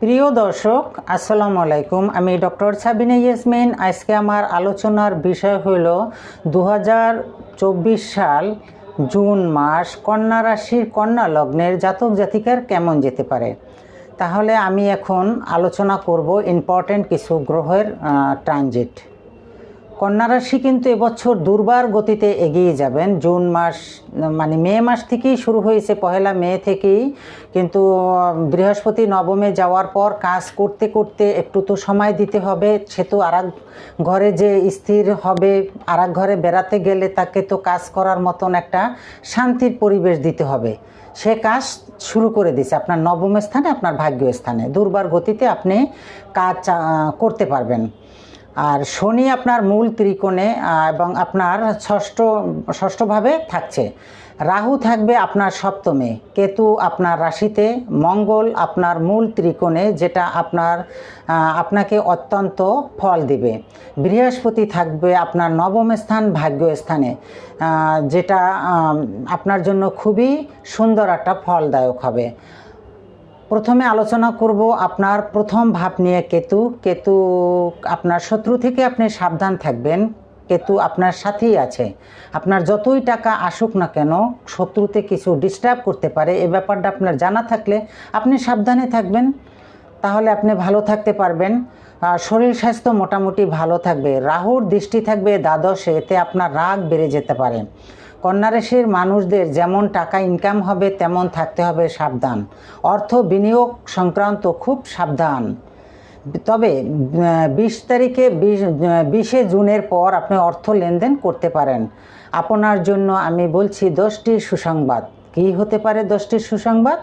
প্রিয় দর্শক, আসসালামু আলাইকুম। আমি ডক্টর সাবিনা ইয়াসমিন। আজকে আমার আলোচনার বিষয় হলো দু সাল জুন মাস কন্যা রাশির কন্যা লগ্নের জাতক জাতিকার কেমন যেতে পারে? তাহলে আমি এখন আলোচনা করব ইম্পর্ট্যান্ট কিছু গ্রহের ট্রানজিট কন্যা রাশি কিন্তু এবছর দুর্বার গতিতে এগিয়ে যাবেন। জুন মাস মানে মে মাস থেকেই শুরু হয়েছে, পহেলা মে থেকেই। কিন্তু বৃহস্পতি নবমে যাওয়ার পর কাজ করতে করতে একটু তো সময় দিতে হবে। সে তো আর ঘরে যে স্থির হবে আর ঘরে বেড়াতে গেলে তাকে তো কাজ করার মতন একটা শান্তির পরিবেশ দিতে হবে। সে কাজ শুরু করে দিছে আপনার নবম স্থানে, আপনার ভাগ্য স্থানে দুর্বার গতিতে আপনি কাজ করতে পারবেন। আর শনি আপনার মূল ত্রিকোণে এবং আপনার ষষ্ঠ, ষষ্ঠভাবে থাকছে। রাহু থাকবে আপনার সপ্তমে। কেতু আপনার রাশিতে। মঙ্গল আপনার মূল ত্রিকোণে, যেটা আপনার আপনাকে অত্যন্ত ফল দিবে। বৃহস্পতি থাকবে আপনার নবম স্থান, ভাগ্য স্থানে যেটা আপনার জন্য খুবই সুন্দর একটা ফলদায়ক হবে। প্রথমে আলোচনা করব আপনার প্রথম ভাব নিয়ে, কেতু। কেতু, আপনার শত্রু থেকে আপনি সাবধান থাকবেন। কেতু আপনার সাথেই আছে। আপনার যতই টাকা আসুক না কেন, শত্রুতে কিছু ডিস্টার্ব করতে পারে। এ ব্যাপারটা আপনার জানা থাকলে আপনি সাবধানে থাকবেন। তাহলে আপনি ভালো থাকতে পারবেন। শরীর স্বাস্থ্য মোটামুটি ভালো থাকবে। রাহুর দৃষ্টি থাকবে দ্বাদশে। এতে আপনার রাগ বেড়ে যেতে পারে। কন্যা রাশির মানুষদের যেমন টাকা ইনকাম হবে, তেমন থাকতে হবে সাবধান। অর্থ বিনিয়োগ সংক্রান্ত খুব সাবধান। তবে বিশ তারিখে বিশ বিশে জুনের পর আপনি অর্থ লেনদেন করতে পারেন। আপনার জন্য আমি বলছি দশটি সুসংবাদ। কী হতে পারে দশটি সুসংবাদ?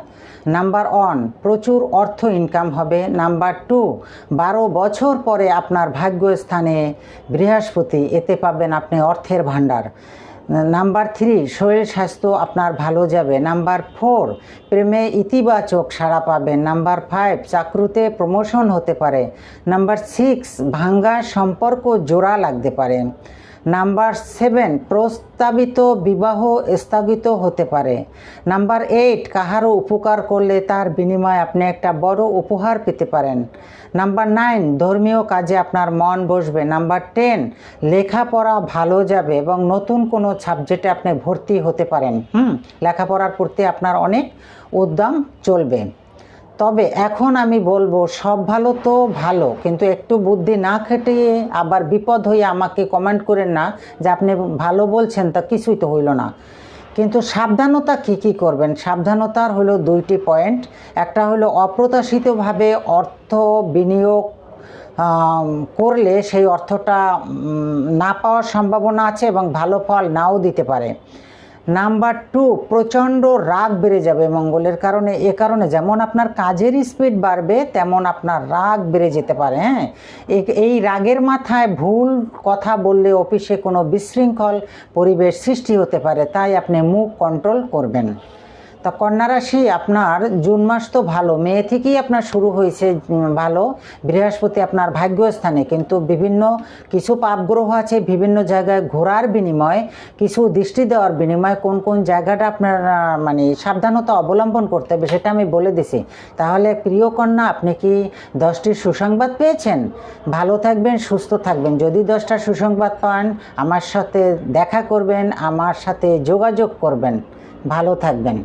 নাম্বার ওয়ান, প্রচুর অর্থ ইনকাম হবে। নাম্বার টু, বারো বছর পরে আপনার ভাগ্যস্থানে বৃহস্পতি, এতে পাবেন আপনি অর্থের ভাণ্ডার। নাম্বার থ্রি, শরীর স্বাস্থ্য আপনার ভালো যাবে। নাম্বার ফোর, প্রেমে ইতিবাচক সাড়া পাবেন। নাম্বার ফাইভ, চাকরুতে প্রমোশন হতে পারে। নাম্বার সিক্স, ভাঙ্গা সম্পর্ক জোড়া লাগতে পারে। নাম্বার সেভেন, প্রস্তাবিত বিবাহ স্থগিত হতে পারে। নাম্বার এইট, কাহারও উপকার করলে তার বিনিময়ে আপনি একটা বড় উপহার পেতে পারেন। নাম্বার নাইন, ধর্মীয় কাজে আপনার মন বসবে। নাম্বার টেন, লেখাপড়া ভালো যাবে এবং নতুন কোনো সাবজেক্টে আপনি ভর্তি হতে পারেন। হুম, লেখাপড়ার প্রতি আপনার অনেক উদ্যম চলবে। তবে এখন আমি বলব, সব ভালো তো ভালো, কিন্তু একটু বুদ্ধি না খেটিয়ে আবার বিপদ হয়ে আমাকে কমেন্ট করেন না যে আপনি ভালো বলছেন তা কিছুই তো হইল না। কিন্তু সাবধানতা কি কি করবেন? সাবধানতার হলো দুইটি পয়েন্ট একটা হলো অপ্রত্যাশিতভাবে অর্থ বিনিয়োগ করলে সেই অর্থটা না পাওয়ার সম্ভাবনা আছে এবং ভালো ফল নাও দিতে পারে। নাম্বার টু প্রচণ্ড রাগ বেড়ে যাবে মঙ্গলের কারণে। এ কারণে যেমন আপনার কাজের স্পিড বাড়বে, তেমন আপনার রাগ বেড়ে যেতে পারে হ্যাঁ? এই রাগের মাথায় ভুল কথা বললে অফিসে কোনো বিশৃঙ্খল পরিবেশ সৃষ্টি হতে পারে, তাই আপনি মুখ কন্ট্রোল করবেন। তা কন্যা রাশি, আপনার জুন মাস তো ভালো। মে থেকেই আপনার শুরু হয়েছে ভালো। বৃহস্পতি আপনার ভাগ্যস্থানে, কিন্তু বিভিন্ন কিছু পাপ গ্রহ আছে, বিভিন্ন জায়গায় ঘোরার বিনিময়ে, কিছু দৃষ্টি দেওয়ার বিনিময়ে, কোন কোন জায়গাটা আপনার মানে সাবধানতা অবলম্বন করতে হবে সেটা আমি বলে দিছি। তাহলে প্রিয় কন্যা, আপনি কি দশটি সুসংবাদ পেয়েছেন? ভালো থাকবেন, সুস্থ থাকবেন। যদি দশটা সুসংবাদ পান, আমার সাথে দেখা করবেন, আমার সাথে যোগাযোগ করবেন। ভালো থাকবেন।